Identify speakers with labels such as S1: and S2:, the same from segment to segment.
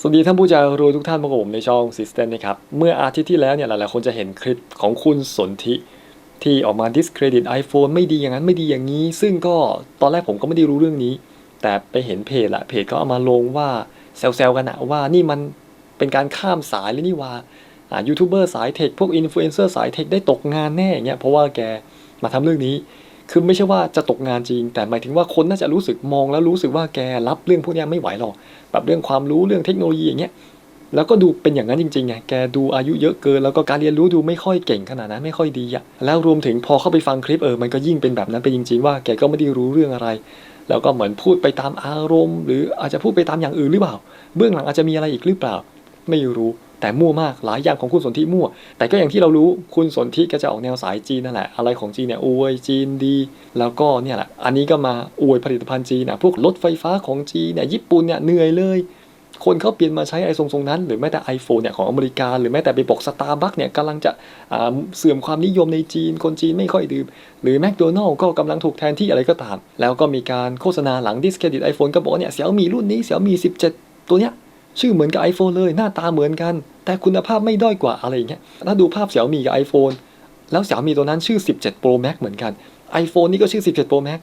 S1: สวัสดีท่านผู้ใจรวยทุกท่านมากับผมในช่อง System นะครับ เมื่ออาทิตย์ที่แล้วเนี่ยหลายๆคนจะเห็นคลิปของคุณสนธิที่ออกมา discredit iPhone ไม่ดีอย่างนั้นไม่ดีอย่างนี้ ซึ่งก็ตอนแรกผมก็ไม่ได้รู้เรื่องนี้ แต่ไปเห็นเพจละเพจก็เอามาลงว่าแซวๆกันอะว่านี่มันเป็นการข้ามสายเลยนี่ว่ายูทูบเบอร์สายเทคพวกอินฟลูเอนเซอร์สายเทคได้ตกงานแน่เงี้ยเพราะว่าแกมาทำเรื่องนี้ คือไม่ใช่ว่าจะตกงานจริง แต่หมายถึงว่าคนน่าจะรู้สึกมองแล้วรู้สึกว่าแกรับเรื่องพวกนี้ไม่ไหวหรอกแบบเรื่องความรู้เรื่องเทคโนโลยีอย่างเงี้ยแล้วก็ดูเป็นอย่างนั้นจริงๆไงแกดูอายุเยอะเกิน แล้วก็การเรียนรู้ดูไม่ค่อยเก่งขนาดนั้นไม่ค่อยดีอะแล้วรวมถึงพอเข้าไปฟังคลิปเออมันก็ยิ่งเป็นแบบนั้นไปจริง ๆ ว่าแกก็ไม่ได้รู้เรื่องอะไร แล้วก็เหมือนพูดไปตามอารมณ์ หรืออาจจะพูดไปตามอย่างอื่นหรือเปล่า เบื้องหลังอาจจะมีอะไรอีกหรือเปล่า ไม่รู้ แต่มั่วมากหลายอย่างของคุณสนธิมั่ว แต่ก็อย่างที่เรารู้คุณสนธิก็จะออกแนวสายจีนนั่นแหละ อะไรของจีนเนี่ยอวยจีนดี แล้วก็เนี่ยแหละอันนี้ก็มาอวยผลิตภัณฑ์จีนนะพวกรถไฟฟ้าของจีนเนี่ยญี่ปุ่นเนี่ยเหนื่อยเลย คนเขาเปลี่ยนมาใช้ไอทรงๆนั้น หรือแม้แต่ iPhone เนี่ยของอเมริกา หรือแม้แต่ไปบอกสตาร์บัคเนี่ยกำลังจะเสื่อมความนิยมในจีน คนจีนไม่ค่อยดื่มหรือแมคโดนัลก็กำลังถูกแทนที่อะไรก็ตาม แล้วก็มีการโฆษณาหลังดิสเครดิต iPhone ก็บอกเนี่ยเสี่ยมีรุ่นนี้เสี่ยมี 17 ตัวเนี้ย ชื่อเหมือนกับ iPhone เลยหน้าตาเหมือนกัน แต่คุณภาพไม่ด้อยกว่าอะไรอย่างเงี้ยถ้าดูภาพเสี่ยมีกับ iPhone แล้วเสี่ยมีตัวนั้นชื่อ 17 Pro Max เหมือนกัน iPhone นี่ก็ชื่อ 17 Pro Max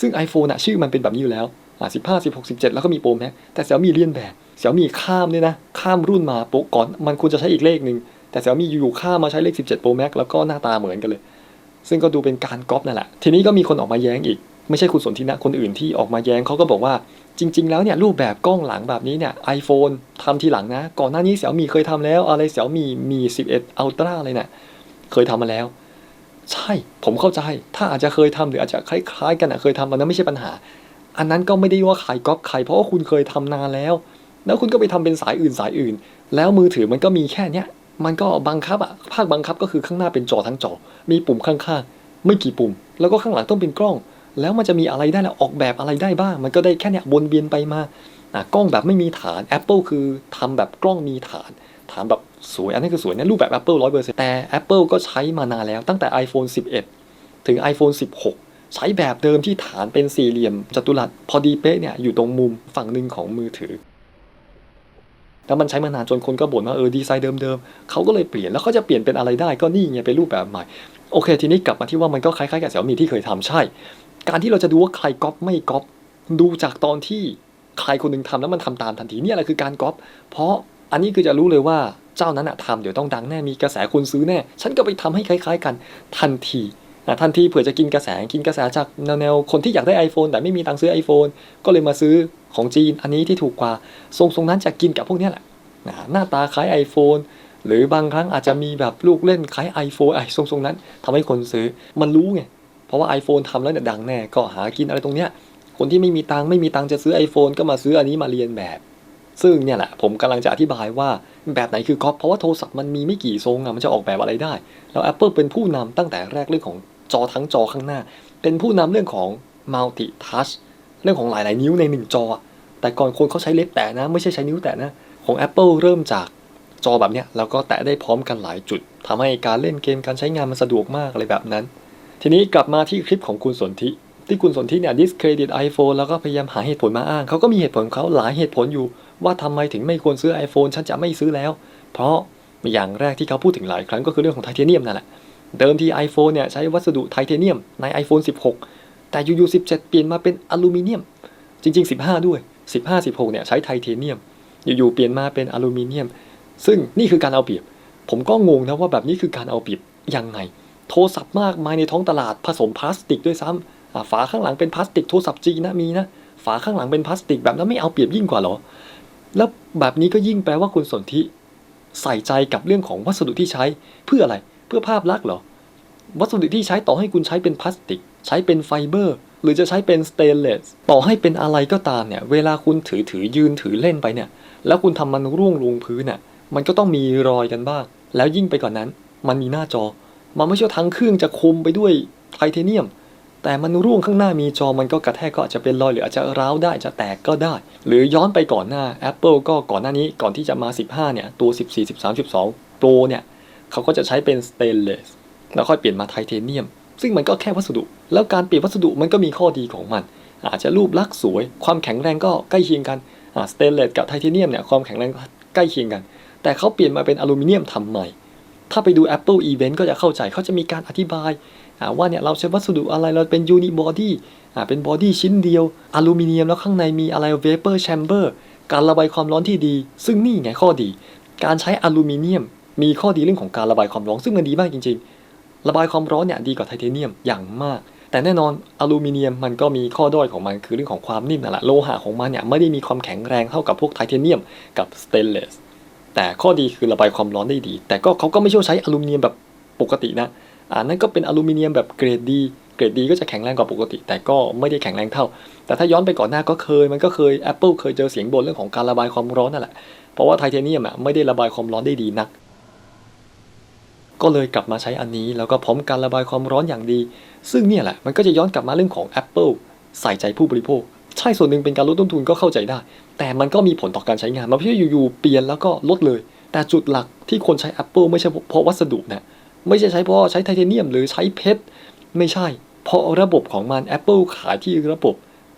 S1: ซึ่ง iPhone อะชื่อมันเป็นแบบนี้อยู่แล้วอะ15 16 17แล้วก็มี Pro Max แต่เสี่ยมีเลียนแบบเสี่ยมีข้ามเนี่ยนะ ข้ามรุ่นมาโปะก่อนมันควรจะใช้อีกเลขหนึ่งแต่เสี่ยมีอยู่ๆข้ามมาใช้เลข 17 Pro Max แล้วก็หน้าตาเหมือนกันเลย ซึ่งก็ดูเป็นการก๊อปนั่นแหละ ทีนี้ก็มีคนออกมาแย้งอีก ไม่ใช่คุณสนธินะคนอื่นที่ออกมาแย้งเขาก็บอกว่า จริง ๆ แล้วเนี่ยรูปแบบกล้องหลังแบบนี้เนี่ย iPhone ทำทีหลังนะ ก่อนหน้านี้เสี่ยมีเคยทำแล้ว อะไรเสี่ยมีมี 11 Ultra อะไรเนี่ยเคยทำมาแล้ว ใช่ผมเข้าใจ ถ้าอาจจะเคยทำหรืออาจจะคล้ายๆ กันอะเคยทำมันนั้นไม่ใช่ปัญหา อันนั้นก็ไม่ได้ว่าใครก๊อปใครเพราะว่าคุณเคยทำนานแล้ว แล้วคุณก็ไปทำเป็นสายอื่นสายอื่น แล้วมือถือมันก็มีแค่เนี้ยมันก็บังคับอะภาคบังคับก็คือข้างหน้าเป็นจอทั้งจอ มีปุ่มข้างๆไม่กี่ปุ่ม แล้วก็ข้างหลังต้องเป็นกล้อง แล้วมันจะมีอะไรได้ล่ะออกแบบอะไรได้บ้าง มันก็ได้แค่เนี้ยวนเวียนไปมาอะกล้องแบบไม่มีฐาน Apple คือทำแบบกล้องมีฐาน ฐานแบบสวย อันนี้คือสวยนะรูปแบบ Apple 100%แต่ Apple ก็ใช้มานานแล้วตั้งแต่ iPhone 11 ถึง iPhone 16 ใช้แบบเดิมที่ฐานเป็นสี่เหลี่ยมจัตุรัสพอดีเป๊ะเนี่ยอยู่ตรงมุมฝั่งหนึ่งของมือถือแล้วมันใช้มานานจนคนก็บ่นว่าเออดีไซน์เดิมๆเขาก็เลยเปลี่ยนแล้วเขาจะเปลี่ยนเป็นอะไรได้ก็นี่ไงเป็นรูปแบบใหม่ โอเค ทีนี้กลับมาที่ว่ามันก็คล้ายๆกับเสี่ยมีที่เคยทำใช่ การที่เราจะดูว่าใครก๊อปไม่ก๊อปดูจากตอนที่ใครคนหนึงทำแล้วมันทำตามทันทีเนี่ยแหละคือการก๊อปเพราะอันนี้คือจะรู้เลยว่าเจ้านั้นอะทำเดี๋ยวต้องดังแน่มีกระแสคนซื้อแน่ ฉันก็ไปทำให้คล้ายๆ กันทันทีนะทันทีเผื่อจะกินกระแสกินกระแสจากแนวๆคนที่อยากได้ iPhone แต่ไม่มีตังค์ซื้อ iPhone ก็เลยมาซื้อของจีนอันนี้ที่ถูกกว่าทรงๆนั้นจะกินกับพวกนี้แหละนะหน้าตาคล้าย iPhone หรือบางครั้งอาจจะมีแบบลูกเล่นคล้าย iPhone ไอ้ทรงๆนั้นทำให้คนซื้อมันรู้ไง เพราะว่า iPhone ทำแล้วเนี่ยดังแน่ก็หากินอะไรตรงเนี้ยคนที่ไม่มีตังไม่มีตังจะซื้อ iPhone ก็มาซื้ออันนี้มาเรียนแบบ ซึ่งเนี่ยแหละผมกำลังจะอธิบายว่าแบบไหนคือก๊อปเพราะว่าโทรศัพท์มันมีไม่กี่ทรงอะมันจะออกแบบอะไรได้ แล้ว Apple เป็นผู้นำตั้งแต่แรกเรื่องของจอทั้งจอข้างหน้า เป็นผู้นำเรื่องของ multi touch เรื่องของหลาย ๆ นิ้วในหนึ่งจอ แต่ก่อนคนเขาใช้เล็บแตะนะ ไม่ใช่ใช้นิ้วแตะนะ ของ Apple เริ่มจากจอแบบเนี้ยแล้วก็แตะได้พร้อมกันหลายจุดทำให้การเล่นเกมการใช้งานมันสะดวกมากอะไรแบบนั้น ทีนี้กลับมาที่คลิปของคุณสนธิที่คุณสนธิเนี่ย discredit iPhone แล้วก็พยายามหาเหตุผลมาอ้างเขาก็มีเหตุผลเขาหลายเหตุผลอยู่ ว่าทำไมถึงไม่ควรซื้อ iPhone ฉันจะไม่ซื้อแล้ว เพราะอย่างแรกที่เขาพูดถึงหลายครั้งก็คือเรื่องของไทเทเนียมนั่นแหละเดิมที iPhone เนี่ยใช้วัสดุไทเทเนียมใน iPhone 16 แต่อยู่ๆ17 เปลี่ยนมาเป็นอลูมิเนียม จริง ๆ 15 ด้วย 15 16เนี่ยใช้ไทเทเนียม อยู่ๆเปลี่ยนมาเป็นอลูมิเนียม ซึ่งนี่คือการเอาเปรียบ ผมก็งงนะว่าแบบนี้คือการเอาเปรียบยังไง โทรศัพท์มากมายในท้องตลาดผสมพลาสติกด้วยซ้ำอ่าฝาข้างหลังเป็นพลาสติกโทรศัพท์จีนนะมีนะฝาข้างหลังเป็นพลาสติกแบบนั้นไม่เอาเปรียบยิ่งกว่าหรอ แล้วแบบนี้ก็ยิ่งแปลว่าคุณสนธิใส่ใจกับเรื่องของวัสดุที่ใช้เพื่ออะไรเพื่อภาพลักษณ์เหรอ วัสดุที่ใช้ต่อให้คุณใช้เป็นพลาสติก ใช้เป็นไฟเบอร์ หรือจะใช้เป็นสเตนเลสต่อให้เป็นอะไรก็ตามเนี่ย เวลาคุณถือถือยืนถือเล่นไปเนี่ย แล้วคุณทำมันร่วงลงพื้นน่ะมันก็ต้องมีรอยกันบ้าง แล้วยิ่งไปกว่านนั้น มันมีหน้าจอ มันไม่ใช่ทั้งเครื่องจะคุมไปด้วยไทเทเนียม แต่มันร่วงข้างหน้ามีจอมันก็กระแทกก็อาจจะเป็นรอยหรืออาจจะร้าวได้จะแตกก็ได้ หรือย้อนไปก่อนหน้า Apple ก็ก่อนหน้านี้ก่อนที่จะมา 15 เนี่ย ตัว 14 13 12 Pro เนี่ยเขาก็จะใช้เป็นสเตนเลสแล้วค่อยเปลี่ยนมาไทเทเนียม ซึ่งมันก็แค่วัสดุ แล้วการเปลี่ยนวัสดุมันก็มีข้อดีของมัน อาจจะรูปลักษณ์สวย ความแข็งแรงก็ใกล้เคียงกันสเตนเลสกับไทเทเนียมเนี่ยความแข็งแรงใกล้เคียงกัน แต่เขาเปลี่ยนมาเป็นอลูมิเนียมทำใหม่ ถ้าไปดู Apple Event ก็จะเข้าใจเขาจะมีการอธิบายว่าเนี่ยเราใช้วัสดุอะไรเราเป็นยูนิบอดี้เป็นบอดี้ชิ้นเดียวอลูมิเนียมแล้วข้างในมีอะไรเวเปอร์แชมเบอร์การระบายความร้อนที่ดี ซึ่งนี่ไงข้อดี การใช้อลูมิเนียม มีข้อดีเรื่องของการระบายความร้อนซึ่งมันดีมากจริง ๆ ระบายความร้อนเนี่ยดีกว่าไทเทเนียมอย่างมาก แต่แน่นอนอลูมิเนียมมันก็มีข้อด้อยของมันคือเรื่องของความนิ่มนั่นแหละโลหะของมันเนี่ยไม่ได้มีความแข็งแรงเท่ากับพวกไทเทเนียมกับสเตนเลส แต่ข้อดีคือระบายความร้อนได้ดี แต่ก็เขาก็ไม่ใช่ว่าใช้อลูมิเนียมแบบปกตินะอ่านั่นก็เป็นอลูมิเนียมแบบเกรดดีเกรดดีก็จะแข็งแรงกว่าปกติ แต่ก็ไม่ได้แข็งแรงเท่า แต่ถ้าย้อนไปก่อนหน้าก็เคย มันก็เคย Apple เคยเจอเสียงบ่นเรื่องของการระบายความร้อนนั่นแหละ เพราะว่าไทเทเนียมอะไม่ได้ระบายความร้อนได้ดีนัก ก็เลยกลับมาใช้อันนี้ แล้วก็พร้อมการระบายความร้อนอย่างดี ซึ่งเนี่ยแหละมันก็จะย้อนกลับมาเรื่องของ Apple ใส่ใจผู้บริโภค ใช่ส่วนหนึ่งเป็นการลดต้นทุนก็เข้าใจได้ แต่มันก็มีผลต่อการใช้งาน มันไม่ใช่อยู่ๆเปลี่ยนแล้วก็ลดเลย แต่จุดหลักที่คนใช้ Apple ไม่ใช่เพราะวัสดุนะไม่ใช่ใช้เพราะใช้ไทเทเนียมหรือใช้เพชรไม่ใช่ เพราะระบบของมัน Apple ขายที่ระบบ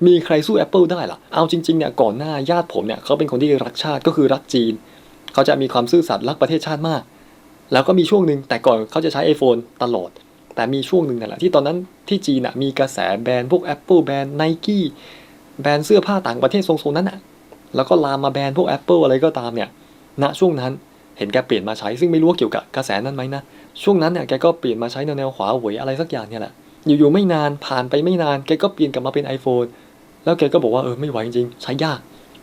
S1: มีใครสู้ Apple ได้ล่ะ เอาจริงๆเนี่ยก่อนหน้าญาติผมเนี่ยเขาเป็นคนที่รักชาติก็คือรักจีน เขาจะมีความซื่อสัตย์รักประเทศชาติมาก แล้วก็มีช่วงหนึ่งแต่ก่อนเขาจะใช้ iPhone ตลอด แต่มีช่วงหนึ่งนั่นแหละที่ตอนนั้นที่จีนมีกระแสแบรนด์พวก Apple แบรนด์ Nike แบรนด์เสื้อผ้าต่างประเทศทรงๆนั้นอะ แล้วก็ลามมาแบรนด์พวก Apple อะไรก็ตามเนี่ยณช่วงนั้นเห็นแกเปลี่ยนมาใช้ซึ่งไม่รู้ว่าเกี่ยวกับกระแสนั้นไหมนะ ช่วงนั้นเนี่ยแกก็เปลี่ยนมาใช้แนวแนวขวาหวยอะไรสักอย่างเนี่ยแหละ อยู่ๆไม่นานผ่านไปไม่นานแกก็เปลี่ยนกลับมาเป็น iPhone แล้วแกก็บอกว่าเออไม่ไหวจริงๆใช้ยาก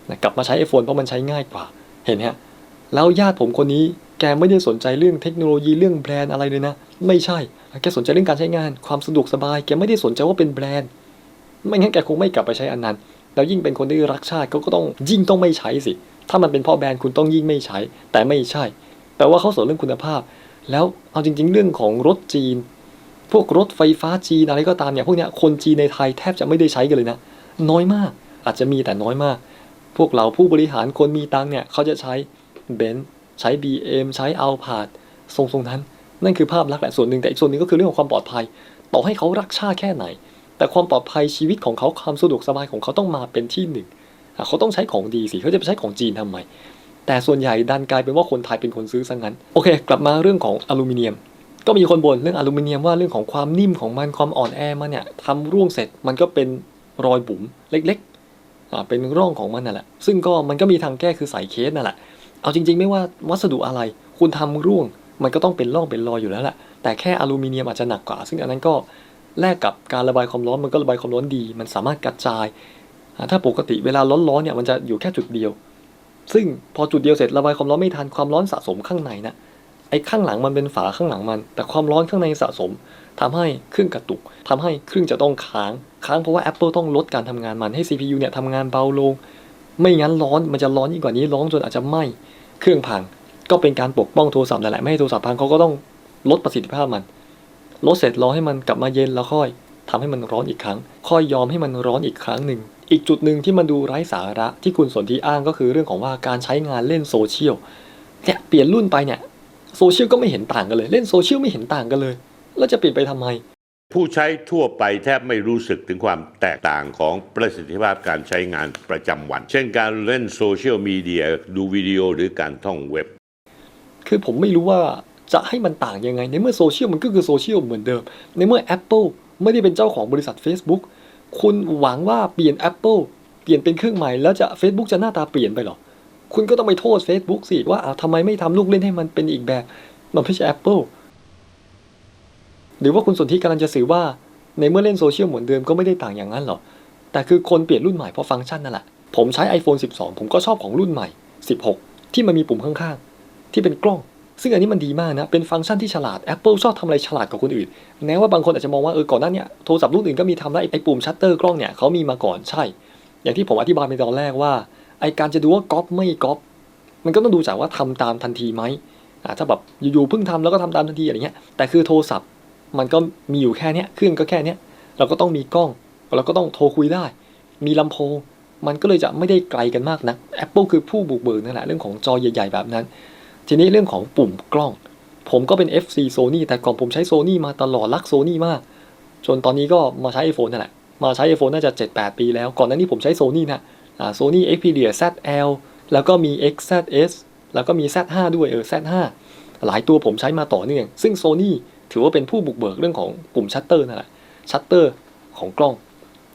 S1: นะกลับมาใช้ iPhone เพราะมันใช้ง่ายกว่า เห็นไหมฮะแล้วญาติผมคนนี้แกไม่ได้สนใจเรื่องเทคโนโลยีเรื่องแบรนด์อะไรเลยนะ ไม่ใช่ แกสนใจเรื่องการใช้งาน ความสะดวกสบาย แกไม่ได้สนใจว่าเป็นแบรนด์ ไม่งั้นแกคงไม่กลับไปใช้อันนั้น แล้วยิ่งเป็นคนที่รักชาติเขาก็ต้องยิ่งต้องไม่ใช้สิ ถ้ามันเป็นพ่อแบรนด์คุณต้องยิ่งไม่ใช้ แต่ไม่ใช่ แปลว่าเขาสนเรื่องคุณภาพ แล้วเอาจริง ๆ เรื่องของรถจีน พวกรถไฟฟ้าจีนอะไรก็ตามเนี่ยพวกเนี้ยคนจีนในไทยแทบจะไม่ได้ใช้กันเลยนะ น้อยมาก อาจจะมีแต่น้อยมาก พวกเราผู้บริหารคนมีตังเนี่ยเขาจะใช้เบนซ์ใช้ BM ใช้อัลพาดทรงๆนั้น นั่นคือภาพลักษณ์แหละส่วนหนึ่งแต่อีกส่วนหนึ่งก็คือเรื่องของความปลอดภัย ต่อให้เขารักชาติแค่ไหน แต่ความปลอดภัยชีวิตของเขาความสะดวกสบายของเขาต้องมาเป็นที่หนึ่งเขาต้องใช้ของดีสิเขาจะไปใช้ของจีนทำไม แต่ส่วนใหญ่ดันกลายเป็นว่าคนไทยเป็นคนซื้อซะงั้น โอเค กลับมาเรื่องของอลูมิเนียม ก็มีคนบ่นเรื่องอลูมิเนียมว่าเรื่องของความนิ่มของมันความอ่อนแอมันเนี่ยทำร่วงเสร็จมันก็เป็นรอยบุ๋มเล็กๆเป็นร่องของมันนั่นแหละ ซึ่งก็มันก็มีทางแก้คือใส่เคสนั่นแหละ เอาจริง ๆ ไม่ว่าวัสดุอะไร คุณทำร่วงมันก็ต้องเป็นร่องเป็นรอยอยู่แล้วแหละแต่แค่อลูมิเนียมอาจจะหนักกว่า ซึ่งอันนั้นก็ แลกกับการระบายความร้อนมันก็ระบายความร้อนดี มันสามารถกระจาย ถ้าปกติเวลาร้อนๆเนี่ยมันจะอยู่แค่จุดเดียว ซึ่งพอจุดเดียวเสร็จระบายความร้อนไม่ทันความร้อนสะสมข้างในนะไอ้ข้างหลังมันเป็นฝาข้างหลังมัน แต่ความร้อนข้างในสะสมทำให้เครื่องกระตุกทำให้เครื่องจะต้องค้าง ค้างเพราะว่า Apple ต้องลดการทำงานมันให้ CPU เนี่ยทำงานเบาลง ไม่งั้นร้อนมันจะร้อนยิ่งกว่านี้ร้อนจนอาจจะไหม้เครื่องพัง ก็เป็นการปกป้องโทรศัพท์นั่นแหละไม่ให้โทรศัพท์พังเขาก็ต้องลดประสิทธิภาพมัน ลดเสร็จรอให้มันกลับมาเย็นแล้วค่อยทำให้มันร้อนอีกครั้ง ค่อยยอมให้มันร้อนอีกครั้งหนึ่ง อีกจุดหนึ่งที่มันดูไร้สาระที่คุณสนที่อ้างก็คือเรื่องของว่าการใช้งานเล่นโซเชียลเนี่ยเปลี่ยนรุ่นไปเนี่ยโซเชียลก็ไม่เห็นต่างกันเลย เล่นโซเชียลไม่เห็นต่างกันเลย แล้วจะเปลี่ยนไปทำไม
S2: ผู้ใช้ทั่วไปแทบไม่รู้สึกถึงความแตกต่างของประสิทธิภาพการใช้งานประจำวัน เช่นการเล่นโซเชียลมีเดียดูวิดีโอหรือการท่องเว็บ
S1: คือผมไม่รู้ว่า จะให้มันต่างยังไง ในเมื่อโซเชียลมันก็คือโซเชียลเหมือนเดิม ในเมื่อ Apple ไม่ได้เป็นเจ้าของบริษัท Facebook คุณหวังว่าเปลี่ยน Apple เปลี่ยนเป็นเครื่องใหม่แล้วจะ Facebook จะหน้าตาเปลี่ยนไปหรอ คุณก็ต้องไปโทษ Facebook สิว่าอ้าวทำไมไม่ทำลูกเล่นให้มันเป็นอีกแบบ มันไม่ใช่ Apple หรือว่าคุณสนธิกำลังจะสื่อว่า ในเมื่อเล่นโซเชียลเหมือนเดิมก็ไม่ได้ต่างอย่างนั้นหรอ แต่คือคนเปลี่ยนรุ่นใหม่เพราะฟังก์ชันนั่นแหละ ผมใช้ iPhone 12 ผมก็ชอบของรุ่นใหม่ 16 ที่มันมีปุ่มข้างๆ ที่เป็นกล้อง ซึ่งอันนี้มันดีมากนะ เป็นฟังก์ชันที่ฉลาด Apple ชอบทำอะไรฉลาดกว่าคนอื่น แม้ว่าบางคนอาจจะมองว่าเออก่อนหน้านี้โทรศัพท์รุ่นอื่นก็มีทำแล้วไอ้ปุ่มชัตเตอร์กล้องเนี่ยเขามีมาก่อนใช่ อย่างที่ผมอธิบายไปตอนแรกว่าไอการจะดูว่าก๊อปไม่ก๊อปมันก็ต้องดูจากว่าทำตามทันทีไหมอ่าถ้าแบบอยู่ๆเพิ่งทำแล้วก็ทำตามทันทีอะไรเงี้ย แต่คือโทรศัพท์มันก็มีอยู่แค่เนี้ยเครื่องก็แค่เนี้ยเราก็ต้องมีกล้องเราก็ต้องโทรคุยได้ มีลำโพงมันก็เลยจะไม่ได้ไกลกันมากนะ Apple คือผู้บุกเบิกนั่นแหละเรื่องของจอใหญ่ ๆ แบบนั้น ทีนี้เรื่องของปุ่มกล้อง ผมก็เป็น FC Sony แต่ก่อนผมใช้ Sony มาตลอดรัก Sony มาก จนตอนนี้ก็มาใช้ iPhone นั่นแหละ มาใช้ iPhone น่าจะ 7-8 ปีแล้ว ก่อนหน้านี้ผมใช้ Sony นะอ่า Sony Xperia ZL แล้วก็มี XZS แล้วก็มี Z5 ด้วยเออ Z5 หลายตัวผมใช้มาต่อเนื่อง ซึ่ง Sony ถือว่าเป็นผู้บุกเบิกเรื่องของปุ่มชัตเตอร์นั่นแหละ ชัตเตอร์ของกล้อง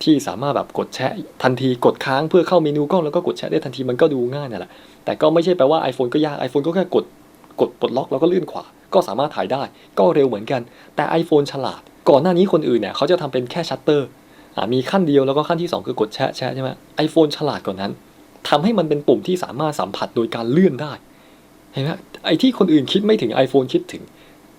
S1: ที่สามารถแบบกดแชะทันทีกดค้างเพื่อเข้าเมนูกล้องแล้วก็กดแชะได้ทันทีมันก็ดูง่ายนั่นแหละ แต่ก็ไม่ใช่แปลว่า iPhone ก็ยาก iPhone ก็แค่กดกดปลดล็อกแล้วก็เลื่อนขวา ก็สามารถถ่ายได้ ก็เร็วเหมือนกัน แต่ iPhone ฉลาด ก่อนหน้านี้คนอื่นเนี่ยเขาจะทำเป็นแค่ชัตเตอร์มีขั้นเดียวแล้วก็ขั้นที่ 2 คือกดแชะแชะใช่ไหม iPhone ฉลาดกว่านั้นทำให้มันเป็นปุ่มที่สามารถสัมผัสโดยการเลื่อนได้เห็นไหมไอที่คนอื่นคิดไม่ถึง iPhone คิดถึง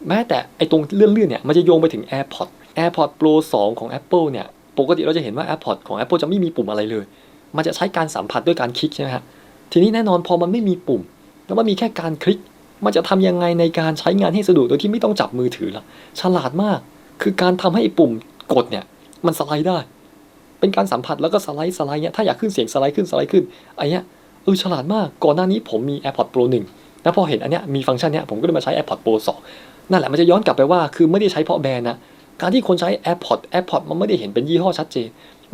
S1: แม้แต่ไอตรงเลื่อนๆเนี่ยมันจะโยงไปถึง AirPods AirPods Pro 2 ของ Apple เนี่ยปกติเราจะเห็นว่า AirPods ของ Apple จะไม่มีปุ่มอะไรเลย มันจะใช้การสัมผัสด้วยการคลิกใช่ไหมฮะ ทีนี้แน่นอนพอมันไม่มีปุ่ม แล้วมันมีแค่การคลิก มันจะทำยังไงในการใช้งานให้สะดวกโดยที่ไม่ต้องจับมือถือล่ะฉลาดมาก คือการทำให้ปุ่มกดเนี่ย มันสไลด์ได้ เป็นการสัมผัสแล้วก็สไลด์สไลด์เนี่ยถ้าอยากขึ้นเสียงสไลด์ขึ้นสไลด์ขึ้นไอ้เนี้ยเออฉลาดมากก่อนหน้านี้ผมมี AirPods Pro 1แล้วพอเห็นอันเนี้ยมีฟังก์ชันเนี้ยผมก็เลยมาใช้ AirPods Pro 2 นั่นแหละมันจะย้อนกลับไปว่าคือไม่ได้ใช้เพราะแบรนด์นะการที่คนใช้ AirPods AirPods มันไม่ได้เห็นเป็นยี่ห้อชัดเจน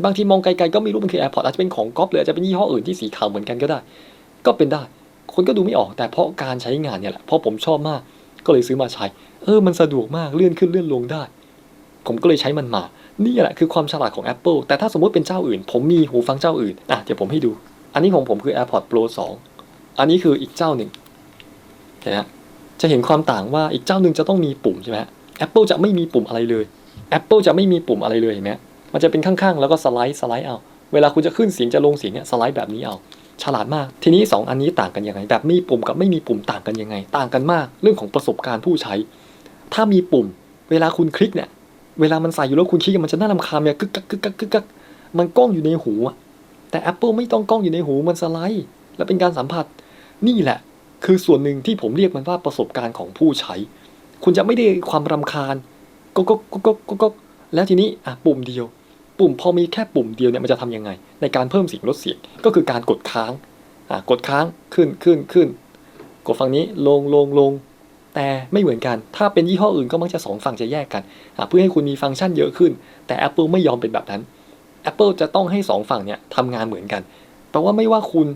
S1: บางทีมองไกลๆก็ไม่รู้มันคือ AirPods อาจจะเป็นของก๊อปหรืออาจจะเป็นยี่ห้ออื่นที่สีขาวเหมือนกันก็ได้ ก็เป็นได้ คนก็ดูไม่ออกแต่เพราะการใช้งานเนี่ยแหละเพราะผมชอบมากก็เลยซื้อมาใช้ เออมันสะดวกมากเลื่อนขึ้นเลื่อนลงได้ ผมก็เลยใช้มันมา นี่แหละคือความฉลาดของ Apple แต่ถ้าสมมติเป็นเจ้าอื่น ผมมีหูฟังเจ้าอื่นอะเดี๋ยวผมให้ดู อันนี้ของผมคือ AirPods Pro 2 อันนี้คืออีกเจ้าหนึ่งเห็นไหมจะเห็นความต่างว่าอีกเจ้าหนึ่งจะต้องมีปุ่มใช่ไหม Apple จะไม่มีปุ่มอะไรเลย Apple จะไม่มีปุ่มอะไรเลยเห็นไหม มันจะเป็นข้างๆ แล้วก็สไลด์สไลด์เอา เวลาคุณจะขึ้นเสียงจะลงเสียงเนี่ยสไลด์แบบนี้เอา ฉลาดมาก ทีนี้ 2 อันนี้ต่างกันยังไง แบบมีปุ่มกับไม่มีปุ่มต่างกันยังไง ต่างกันมาก เรื่องของประสบการณ์ผู้ใช้ ถ้ามีปุ่ม เวลาคุณคลิกเนี่ย เวลามันใส่อยู่แล้วคุณคลิกมันจะน่ารำคาญเนี่ยกึกกักกึกกักกึกกักมันกล้องอยู่ในหูแต่ Apple ไม่ต้องกล้องอยู่ในหูมันสไลด์ และเป็นการสัมผัส นี่แหละ คือส่วนหนึ่งที่ผมเรียกมันว่าประสบการณ์ของผู้ใช้ คุณจะไม่ได้ความรำคาญก็ก็ก็ก็ก็ แล้วทีนี้อะปุ่มเดียว ปุ่มพอมีแค่ปุ่มเดียวเนี่ยมันจะทำยังไง ในการเพิ่มเสียงลดเสียงก็คือการกดค้างอะกดค้างขึ้นขึ้นขึ้นกดฝั่งนี้ลงลงลงแต่ไม่เหมือนกัน ถ้าเป็นยี่ห้ออื่นก็มักจะสองฝั่งจะแยกกัน เพื่อให้คุณมีฟังก์ชันเยอะขึ้น แต่ Apple ไม่ยอมเป็นแบบนั้น Apple จะต้องให้สองฝั่งเนี่ยทำงานเหมือนกัน แปลว่าไม่ว่าคุณ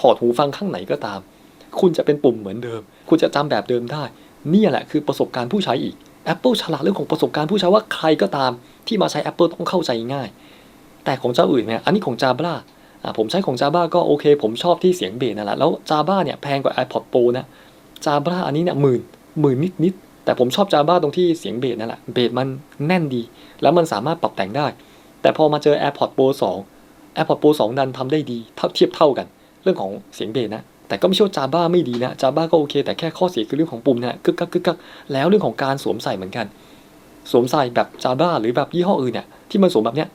S1: ถอดหูฟังข้างไหนก็ตาม คุณจะเป็นปุ่มเหมือนเดิม คุณจะจำแบบเดิมได้ นี่แหละคือประสบการณ์ผู้ใช้อีก Apple ฉลาดเรื่องของประสบการณ์ผู้ใช้ว่าใครก็ตามที่มาใช้ Apple ต้องเข้าใจง่าย แต่ของเจ้าอื่นเนี่ยอันนี้ของ Jabra อ่าผมใช้ของ Jabra ก็โอเค ผมชอบที่เสียงเบสนั่นแหละแล้ว Jabra เนี่ยแพงกว่า iPod Pro นะ Jabra อันนี้เนี่ยหมื่นหมื่นนิดนิดแต่ผมชอบ Jabra ตรงที่เสียงเบสนั่นแหละเบสมันแน่นดี แล้วมันสามารถปรับแต่งได้ แต่พอมาเจอ AirPods Pro 2 AirPods Pro 2 ดันทำได้ดีเท่าเทียบเท่ากัน เรื่องของเสียงเบสนะ แต่ก็ไม่ใช่ว่า Jabra ไม่ดีนะ Jabra ก็โอเค แต่แค่ข้อเสียคือเรื่องของปุ่มเนี่ยกึกกักกึกกักแล้วเรื่องของการสวมใส่เหมือนกัน สวมใส่แบบ Jabra หรือแบบยี่ห้ออื่นเนี่ยที่มันสวมแบบเนี้ย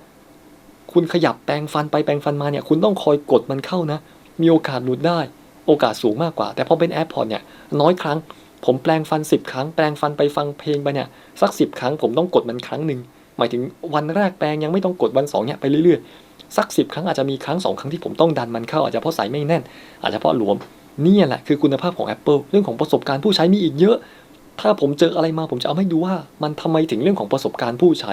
S1: คุณขยับแปรงฟันไปแปรงฟันมาเนี่ยคุณต้องคอยกดมันเข้านะ มีโอกาสหลุดได้ โอกาสสูงมากกว่า แต่พอเป็น AirPods เนี่ยน้อยครั้ง ผมแปรงฟัน 10 ครั้งแปรงฟันไปฟังเพลงไปเนี่ยสัก 10 ครั้งผมต้องกดมันครั้งหนึ่งหมายถึงวันแรกแปรงยังไม่ต้องกดวันสองเนี่ยไปเรื่อยๆ สักสิบครั้งอาจจะมีครั้งสองครั้งที่ผมต้องดันมันเข้าอาจจะเพราะสายไม่แน่น อาจจะเพราะหลวมนี่แหละคือคุณภาพของ Apple เรื่องของประสบการณ์ผู้ใช้มีอีกเยอะ ถ้าผมเจออะไรมาผมจะเอาให้ดูว่า มันทำไมถึงเรื่องของประสบการณ์ผู้ใช้